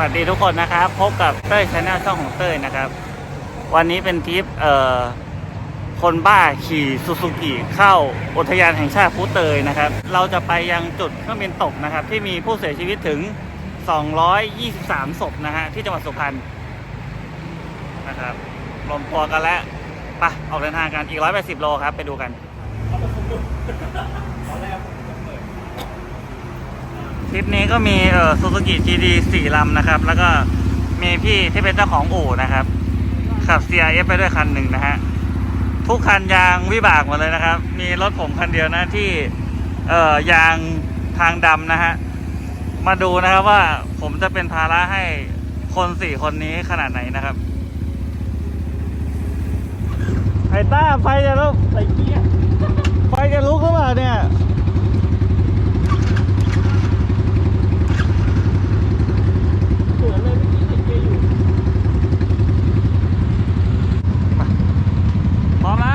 วัสดีทุกคนนะครับ พบกับเต้ยชาแนลช่องของเต้ยนะครับ วันนี้เป็นทริปเอ่อคนบ้าขี่ซูซูกิเข้าอุทยานแห่งชาติพุเตยนะครับ เราจะไปยังจุดเครื่องบินตกนะครับ ที่มีผู้เสียชีวิตถึง 223 ศพนะฮะที่จังหวัดสุพรรณนะครับรวมตัวกันแล้วไปะออกเดินทางกันอีก 180 โลครับ ไปดูกัน ทริปนี้ก็มีเอ่อซูซูกิ GD สี่ลำนะครับ แล้วก็มีพี่ที่เป็นเจ้าของอู่นะครับ ขับ CRF ไปด้วยคันหนึ่งนะฮะ ทุกคันยางวิบากหมดเลยนะครับ มีรถผมคันเดียวนะที่เอ่อยางทางดำนะฮะ มาดูนะครับว่าผมจะเป็นภาระให้คนสี่คนนี้ขนาดไหนนะครับ ไอ้ต้าไฟจะลุกไอ้เกี้ยไฟจะลุกหรือเปล่าเนี่ย สวนเลยเมื่อกี้เห็นแกอยู่ พร้อมนะ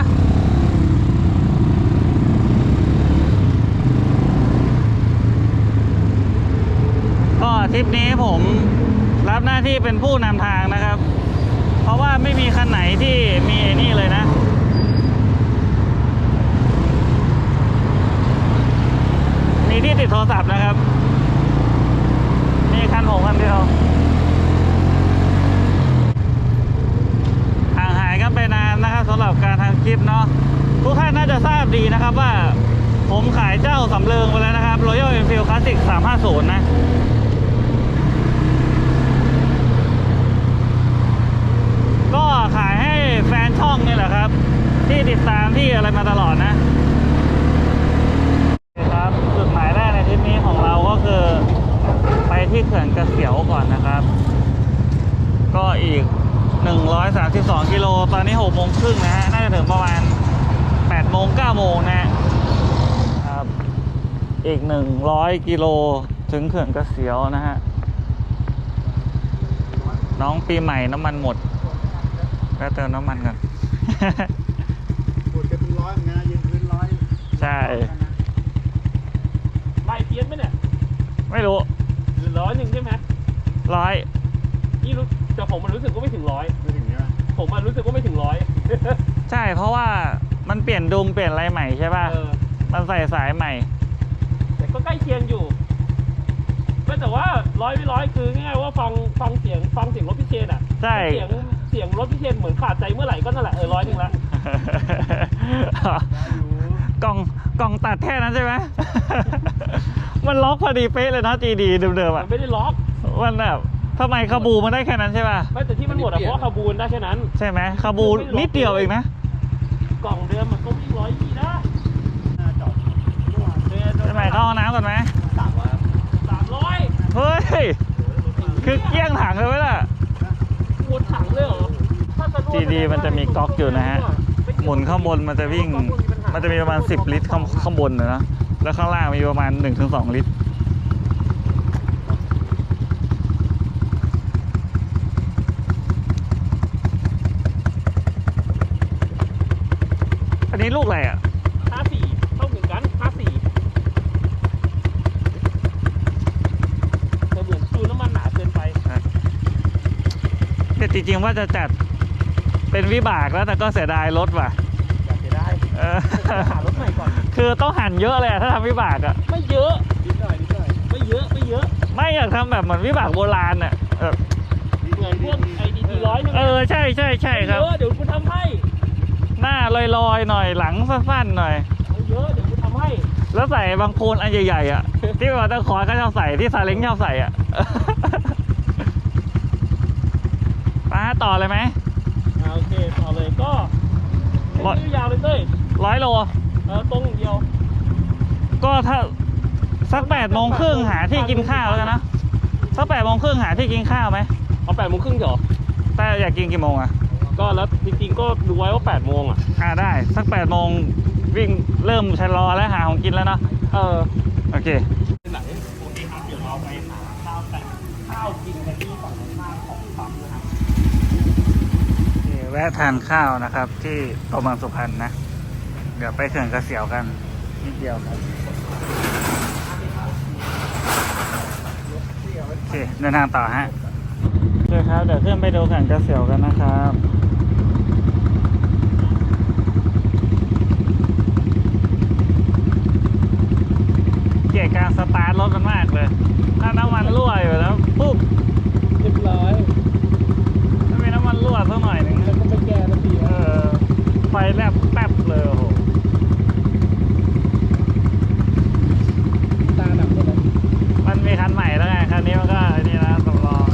ก็ทริปนี้ผมรับหน้าที่เป็นผู้นำทางนะครับ เพราะว่าไม่มีคันไหนที่มีไอ้นี่เลยนะ มีที่ติดโทรศัพท์นะครับ มีคันผมคันเดียวห่างหายกันไปนานนะครับสำหรับการทำคลิปเนาะทุกท่านน่าจะทราบดีนะครับว่าผมขายเจ้าสำเริงไปแล้วนะครับ Royal Enfield Classic 350 นะ ก็ ขายให้แฟนช่องนี่แหละครับ ที่ติดตามที่อะไรมาตลอดนะครับจุดหมายแรกในทริปนี้ของเราก็คือ ไปที่เขื่อนกระเสียวก่อนนะครับ ก็อีก 132 กิโล ตอนนี้6โมงครึ่งนะฮะ น่าจะถึงประมาณ8โมง9โมงนะฮะครับอีก 100 กิโลถึงเขื่อนกระเสียวนะฮะน้องปีใหม่น้ำมันหมด แล้วเติมน้ำมันกันปวดจะเป็นร้อยเหมือนกันนะยืนพื้นร้อยใช่ไล่เพี้ยนไหมเนี่ยไม่รู้หรือร้อยหนึ่งใช่ไหมร้อยนี่รู้แต่ผมมันรู้สึกว่าไม่ถึงร้อยไม่ถึงใช่ไหมผมมันรู้สึกว่าไม่ถึงร้อยใช่เพราะว่ามันเปลี่ยนดุมเปลี่ยนอะไรใหม่ใช่ป่ะเออมันใส่สายใหม่ แต่ก็ใกล้เคียงอยู่ไม่แต่ว่าร้อยไม่ร้อยคือง่ายๆว่าฟังฟังเสียงฟังเสียงรถพิเชนอะใช่ เสียงเสียงรถพิเชนเหมือนขาดใจเมื่อไหร่ก็นั่นแหละเออร้อยหนึ่งละกล่องกล่องตัดแค่นั้นใช่ไหม มันล็อกพอดีเป๊ะเลยนะจีดีเดิมๆมัอะนไม่ได้ล็อกมันแบบทำไมคาบูมันได้แค่นั้นใช่ป่ะไม่แต่ที่มันหมดอะเพราะว่าคาบูนได้แค่นั้น ใช่ไหมคาบูนิดเดียวเองนะ กล่องเดิมมันก็วิ่งร้อยยี่นะหน้าจอดใช่ไหมเข้าห้องน้ำก่อนไหมสามร้อยครับสามร้อยเฮ้ย คือเกลี้ยงถังเลยไหมล่ะหมดถังเลยเหรอถ้าสะดวก GD มันจะมีก๊อกอยู่นะฮะ หมุนข้างบนมันจะวิ่ง มันจะมีประมาณ 10 ลิตรข้างข้างบนนะนะแล้วข้างล่างมีประมาณ 1-2 ลิตรอันนี้ลูกอะไรอะห้าสี่เท่าเหมือนกันห้าสี่แต่เหมือนจูนน้ำมันหนาเกินไปแต่จริงๆว่าจะจัด เป็นวิบากแล้วแต่ก็เสียดายรถว่ะอยากจะได้เออหารถใหม่ก่อน คือต้องหั่นเยอะเลยอะถ้าทำวิบากอะไม่เยอะนิดหน่อยนิดหน่อยไม่เยอะไม่เยอะไม่อยากทำแบบเหมือนวิบากโบราณอะเออเหมือนพวกไอดีดีร้อยใช่ไหมเออใช่ใช่ใช่ครับไม่เยอะเดี๋ยวกูทำให้หน้าลอยๆหน่อยหลังสั้นๆหน่อย ไม่เยอะเดี๋ยวกูทำให้แล้วใส่บางโคนอันใหญ่ๆอะ ที่ว่าตะคอยเขาชอบใส่ที่ซาเล้งชอบใส่อะป้าต่อเลยไหม อ่าโอเค ต่อเลยก็ ร้อยไม่ยาวเลยเต้ยร้อยโลเออตรงอย่างเดียว ก็ถ้าสักแปดโมงครึ่งหาที่กินข้าวแล้วกันนะสักแปดโมงครึ่งหาที่กินข้าวไหมเอาแปดโมงครึ่งเหรอแต่อยากกินกี่โมงอะก็แล้วจริงๆก็ดูไว้ว่าแปดโมงอะอ่าได้สักแปดโมงวิ่งเริ่มชะลอแล้วหาของกินแล้วเนาะเออโอเค ไหนโอเคครับ เดี๋ยวเราไปหาข้าวแต่ข้าวกินกันที่ฝั่งตรงข้ามของปั๊มนะครับ นี่ แวะทานข้าวนะครับ ที่ตัวเมืองสุพรรณนะ เดี๋ยวไปเขื่อนกระเสียวกันนิดเดียวครับโอเคเดินทางต่อฮะโครับ เดี๋ยวขึ้นไปดูแข่งกระเสียวกันนะครับเกลียดการสตาร์ทรถมันมากเลย ถ้าน้ำมันรั่วอยู่แล้วปุ๊บเรียบร้อย ถ้ามีน้ำมันรั่วสักหน่อยหนึ่ง แล้วก็ไปแก้ระเบีย เออ ไฟแลบแป๊บเลยโอ้โห ตาดับหมดเลย มันมีคันใหม่แล้วไง คันนี้มันก็ไอ้นี่นะสำรอง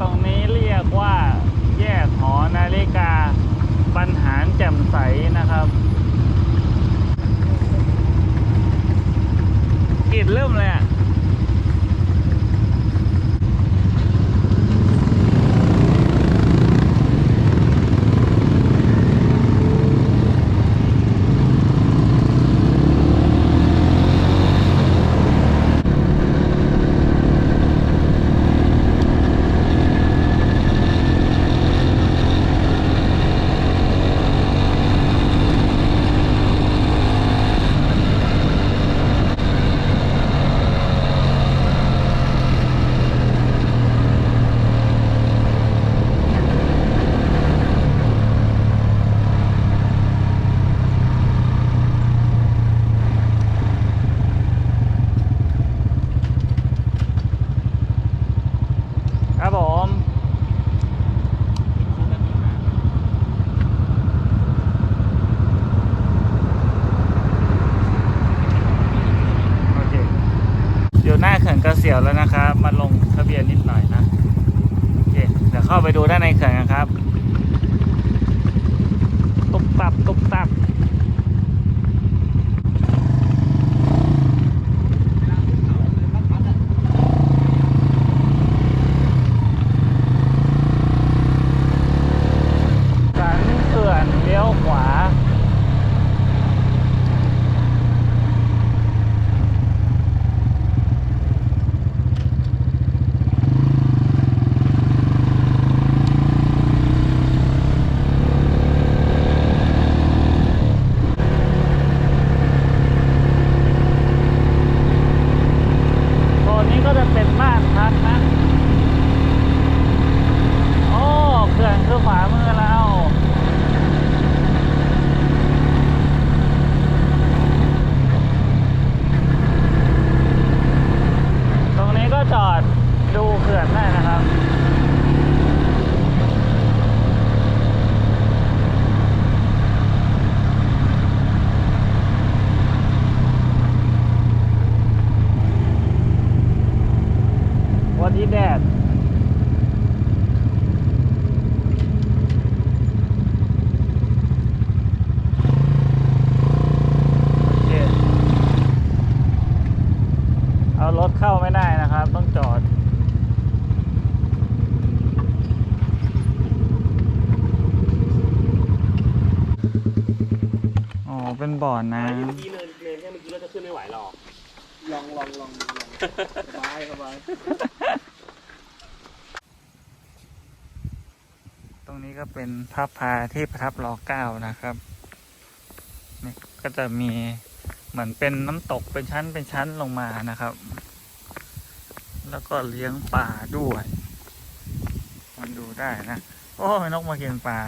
ตรงนี้เรีย กว่า แยกหอนาฬิกาปัญหาแจ่มใสนะครับกลิดเริ่มเลยอะ เป็นพระพาที่ประทับรอเก้านะครับนี่ก็จะมีเหมือนเป็นน้ำตกเป็นชั้นเป็นชั้นลงมานะครับ แล้วก็เลี้ยงปลาด้วยมันดูได้นะโอ้ยนกมากินปลา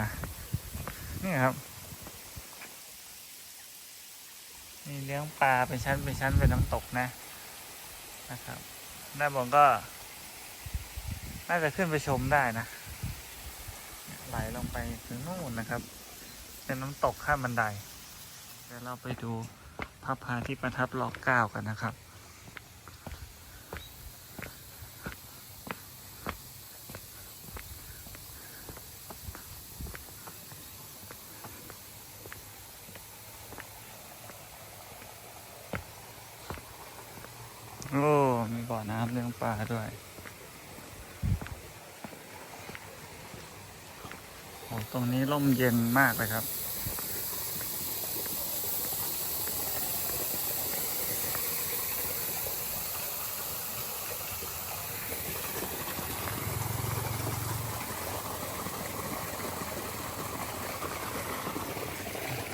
นี่ครับมีเลี้ยงปลาเป็นชั้นเป็นชั้นเป็นน้ำตกนะนะครับด้านบนก็ น่าจะขึ้นไปชมได้นะ ไหลลงไปถึงนู่นนะครับ เป็นน้ำตกข้ามบันได เดี๋ยวเราไปดูพระพาที่ประทับรอบเก้ากันนะครับโอ้ มีบ่อน้ำเลี้ยงปลาด้วย ตรงนี้ร่มเย็นมากเลยครับ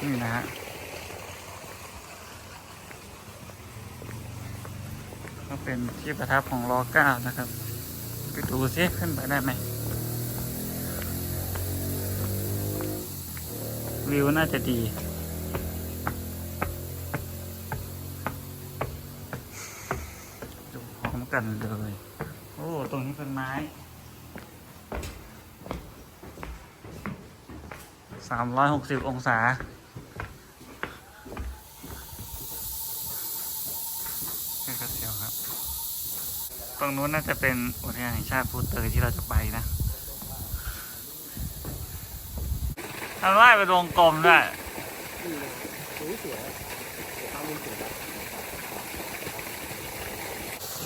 นี่นะฮะก็เป็นที่ประทับของรอเก้านะครับ ไปดูซิขึ้นไปได้ไหม วิวน่าจะดี ดูพร้อมกันเลย โอ้ ตรงนี้เป็นไม้ สามร้อยหกสิบองศาแค่กระเซียวครับ ตรงนู้นน่าจะเป็นอุทยานแห่งชาติพูเตยที่เราจะไปนะ ทำไมเป็นวงกลมด้วย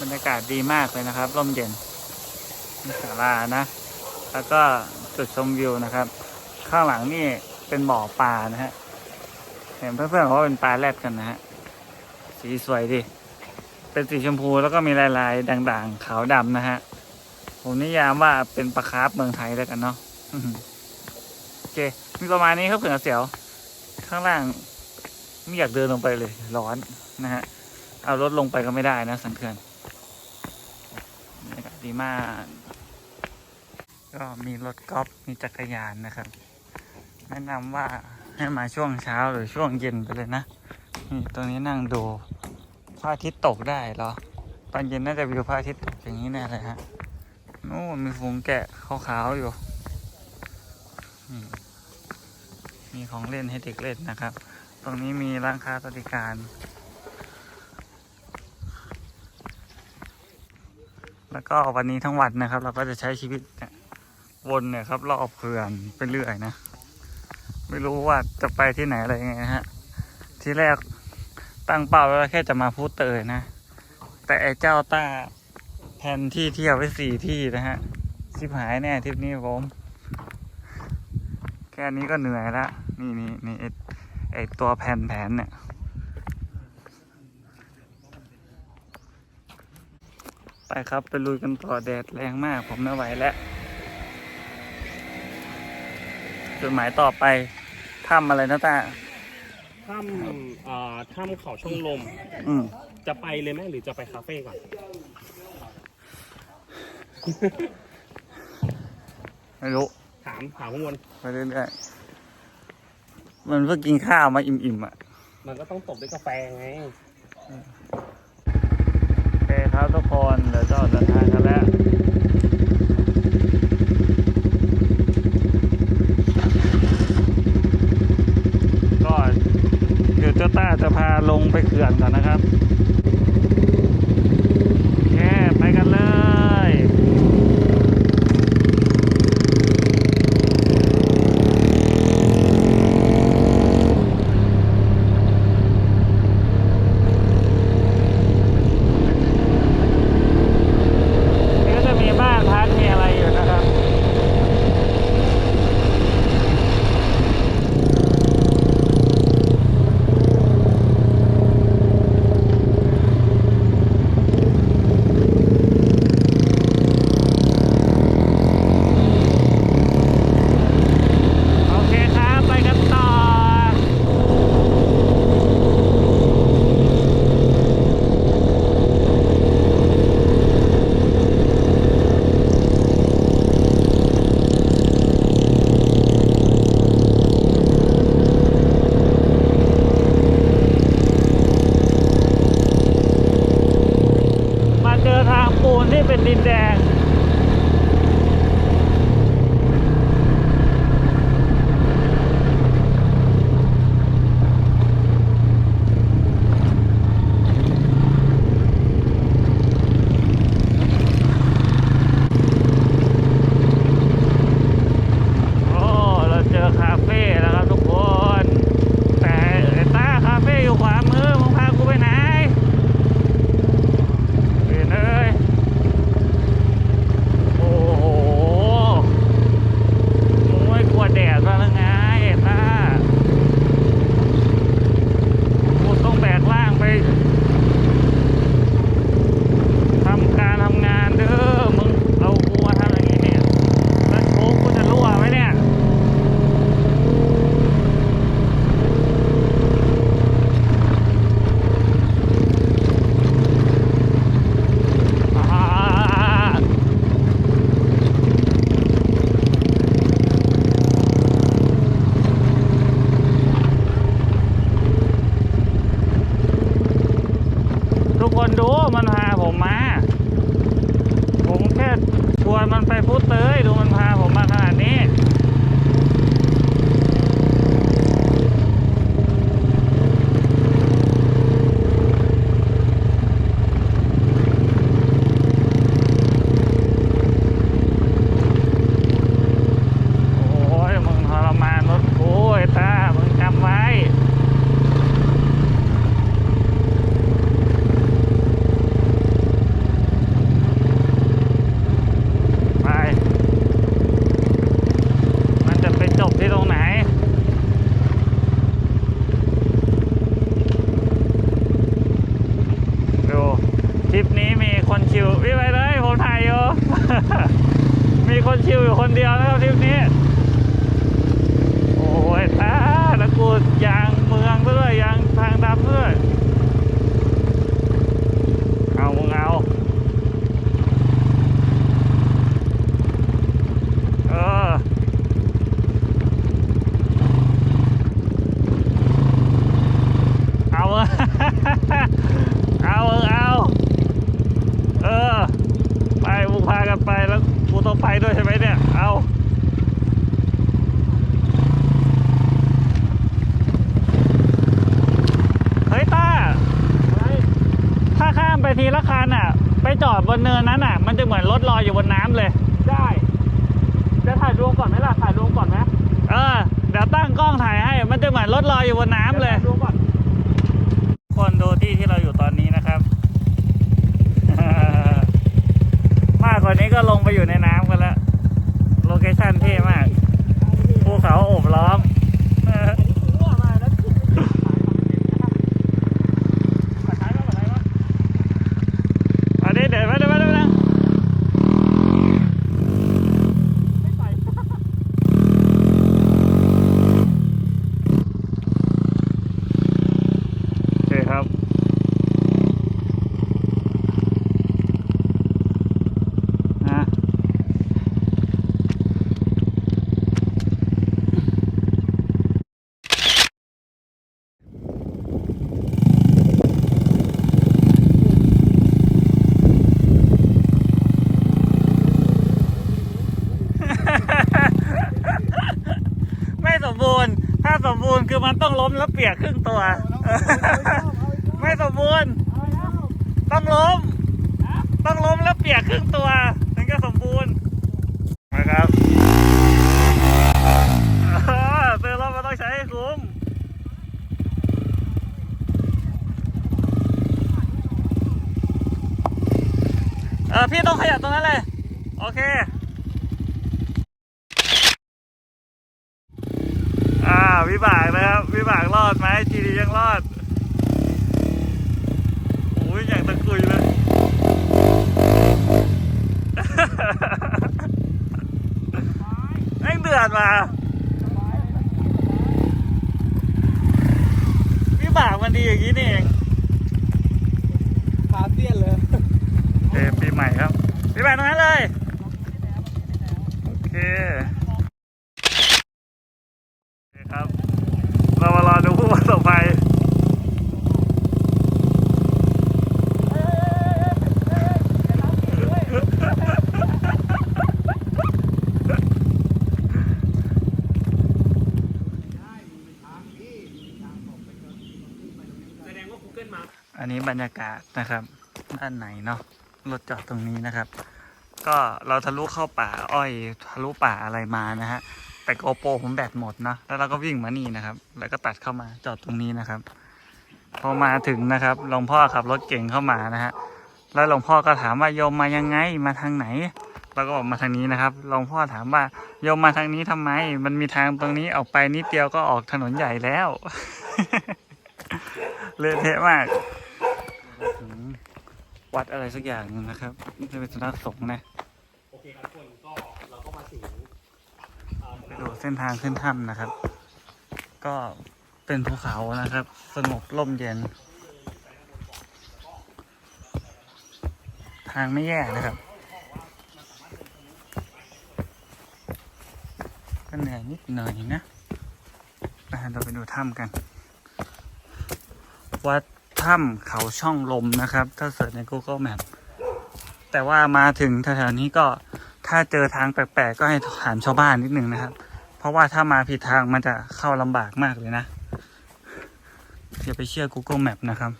บรรยากาศดีมากเลยนะครับร่มเย็นมีศาลานะ แล้วก็จุดชมวิวนะครับ ข้างหลังนี่เป็นบ่อปลานะฮะเห็นเพื่อนๆเขาว่าเป็นปลาแรดกันนะฮะสีสวยดิเป็นสีชมพูแล้วก็มีลายๆด่างๆ ขาวดำนะฮะผมนิยามว่าเป็นปลาคาร์ฟเมืองไทยแล้วกันเนาะโอเค มีประมาณนี้ครับเผื่อเสียว ข้างล่างไม่อยากเดินลงไปเลย ร้อนนะฮะ เอารถลงไปก็ไม่ได้นะสันเขื่อนบรรยากาศดีมาก ก็มีรถกอล์ฟมีจักรยานนะครับ แนะนำว่าให้มาช่วงเช้าหรือช่วงเย็นไปเลยนะนี่ตรงนี้นั่งดูพระอาทิตย์ตกได้เหรอ ตอนเย็นน่าจะวิวพระอาทิตย์ตกอย่างนี้แน่เลยฮะนู่นมีฝูงแกะขาวๆอยู่นี่มีีของเล่นให้เด็กเล่นนะครับ ตรงนี้มีร้านค้าสวัสดิการ แล้วก็วันนี้ทั้งวันนะครับ เราก็จะใช้ชีวิตวนเนี่ยครับรอบเขื่อนไปเรื่อยนะ ไม่รู้ว่าจะไปที่ไหนอะไรยังไงนะฮะ ที่แรกตั้งเป้าไว้แค่จะมาพูดเตยนะ แต่ไอ้เจ้าต้าแผนที่เที่ยวไว้สี่ที่นะฮะชิบหายแน่ทริปนี้ผม แค่นี้ก็เหนื่อยละ นี่นี่นี่ไอ้ไอ้ตัวแผ่นแผนเนี่ยไปครับ ไปลุยกันต่อแดดแรงมาก ผมไม่ไหวแล้วจุดหมายต่อไปถ้ำอะไรนะตาถ้ำอ่าถ้ำเขาช่องลม อืมจะไปเลยไหมหรือจะไปคาเฟ่ก่อน ไม่รู้ ถามถามข้างบนไปเรื่อยๆ มันเพิ่งกินข้าวมาอิ่มๆอะ มันก็ต้องตบด้วยกาแฟไง โอเคครับทุกคน เดี๋ยวจะออกเดินทางกันแล้ว รึ่งตัว ไม่สมบูรณ์ ต้องล้ม ต้องล้มแล้วเปียกครึ่งตัวถึงจะสมบูรณ์นะครับเออซื้อรถมันต้องใช้ให้คุ้มเออพี่ต้องขยับตรงนั้นเลย โอเค อ่าวิบากนะครับ วิบากรอดไหมจีดียังรอดโอ้ยอย่างตะกุยเลย แม่งเดือดมาวิบากมั นดีอย่างนี้นี่เองขาเตี้ยนเลยโอเคปีใหม่ครับปีใหม่ตรงนั้นเลย โอเคโอเคครับ เรามารอดูผู้ประสบภัยอันนี้ บรรยากาศนะครับ ด้านไหนเนาะรถจอดตรงนี้นะครับ ก็เราทะลุเข้าป่าอ้อยทะลุป่าอะไรมานะฮะแต่โกโปรผมแบตหมดเนาะแล้วเราก็วิ่งมานี่นะครับ แล้วก็ตัดเข้ามาจอดตรงนี้นะครับ พอมาถึงนะครับหลวงพ่อขับรถเก่งเข้ามานะฮะแล้วหลวงพ่อก็ถามว่าโยมมายังไงมาทางไหนเราก็บอกมาทางนี้นะครับ หลวงพ่อถามว่าโยมมาทางนี้ทำไม มันมีทางตรงนี้ออกไปนิดเดียวก็ออกถนนใหญ่แล้ว เละเทะมาก วัดอะไรสักอย่างหนึงนะครับนี่จะเป็นสำนักสงฆ์นะโอเคครับทุกคนก็เราก็มาถึงอ่าไปดูเส้นทางขึ้นถ้ำนะครับ ก็เป็นภูเขานะครับ สงบร่มเย็น ทางไม่แย่นะครับก็เหนื่อยนิดหน่อยนะอะเราไปดูถ้ำกัน วัด ถ้ำเขาช่องลมนะครับ ถ้าเสิร์ชใน Google Map แต่ว่ามาถึงแถวๆนี้ก็ถ้าเจอทางแปลกๆ ก็ให้ถามชาวบ้านนิดนึงนะครับ เพราะว่าถ้ามาผิดทางมันจะเข้าลำบากมากเลยนะอย่าไปเชื่อ Google Map นะครับ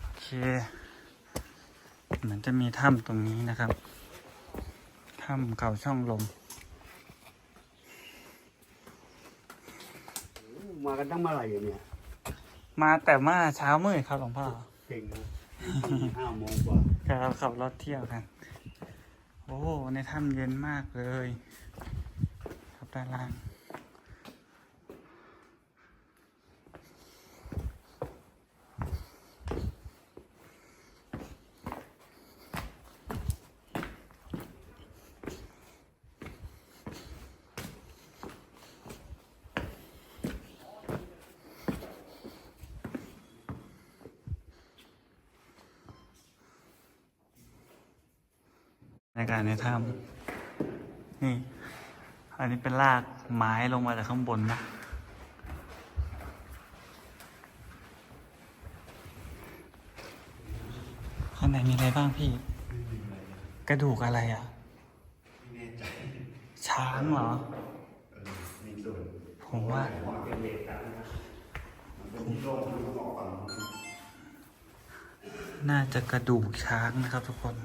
โอเค เหมือนจะมีถ้ำตรงนี้นะครับ ถ้ำเขาช่องลม มากันตั้งเมื่อไหร่เนี่ย มาแต่เมื่อเช้ามืดครับหลวงพ่อเก่งนะห้าโมงกว่าครับขับรถเที่ยวกัน โอ้ ในถ้ำเย็นมากเลย ครับด้านล่าง ในการในถ้ำนี่ อันนี้เป็นรากไม้ลงมาจากข้างบนนะ ข้างในมีอะไรบ้างพี่ กระดูกอะไรอะ ช้างเหรอ ผมว่า น่าจะกระดูกช้างนะครับทุกคน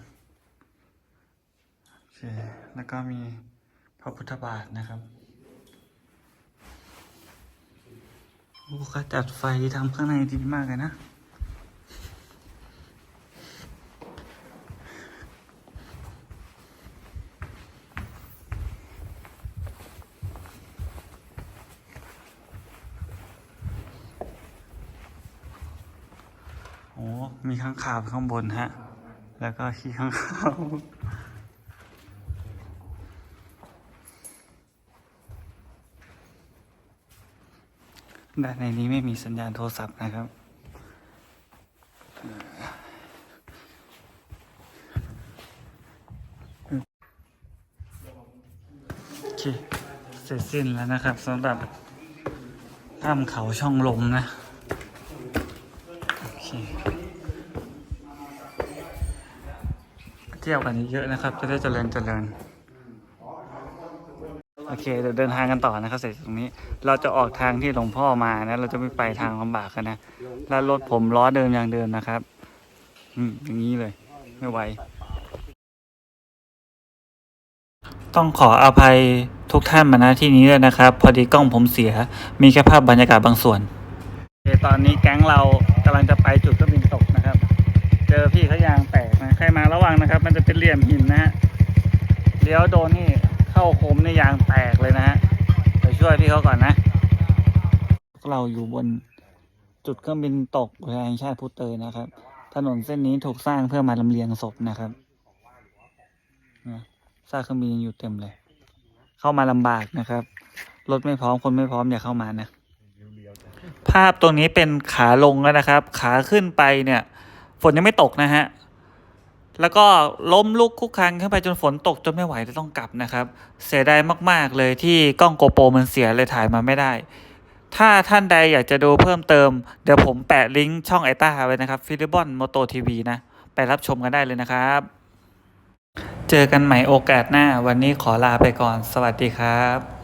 เค แล้วก็มีพระพุทธบาทนะครับโอ้เขาจัดไฟทำข้างในดีมากเลยนะ โอ้ มีข้างขาวข้างบนฮะ แล้วก็ขี้ข้างขาว ด้านในนี้ไม่มีสัญญาณโทรศัพท์นะครับ โอเค เสร็จสิ้นแล้วนะครับสำหรับถ้ำเขาช่องลมนะ โอเค เที่ยวกันเยอะนะครับ จะได้เจริญเจริญ เคเดี๋ยวเดินทางกันต่อนะครับเสร็จตรงนี้ เราจะออกทางที่หลวงพ่อมานะ เราจะไม่ไปทางลำบากกันนะ แล้วรถผมล้อเดิมอย่างเดิมนะครับ อืมอย่างนี้เลย ไม่ไหว ต้องขออภัยทุกท่านมาณที่นี้เลยนะครับ พอดีกล้องผมเสีย มีแค่ภาพบรรยากาศบางส่วนเคตอนนี้แก๊งเรากำลังจะไปจุดเครื่องบินตกนะครับ เจอพี่เขายางแตกนะ ใครมาระวังนะครับ มันจะเป็นเหลี่ยมหินนะฮะเลี้ยวโดนนี่ เข้าโคมในยางแตกเลยนะฮะไปช่วยพี่เขาก่อนนะเราอยู่บนจุดเครื่องบินตกอุทยานแห่งชาติพุเตยนะครับ ถนนเส้นนี้ถูกสร้างเพื่อมาลำเลียงศพนะครับนะซากเครื่องบินยังอยู่เต็มเลย เข้ามาลำบากนะครับ รถไม่พร้อมคนไม่พร้อมอย่าเข้ามานะ ภาพตรงนี้เป็นขาลงแล้วนะครับ ขาขึ้นไปเนี่ย ฝนยังไม่ตกนะฮะ แล้วก็ล้มลุกคุกคานขึ้นไปจนฝนตกจนไม่ไหวจะต้องกลับนะครับ เสียดายมาก ๆ เลยที่กล้องโกโปรมันเสียเลยถ่ายมาไม่ได้ ถ้าท่านใดอยากจะดูเพิ่มเติม เดี๋ยวผมแปะลิงก์ช่องไอต้าไว้นะครับฟิลิปบอนโมโตทีวีนะ ไปรับชมกันได้เลยนะครับ เจอกันใหม่โอกาสหน้า วันนี้ขอลาไปก่อน สวัสดีครับ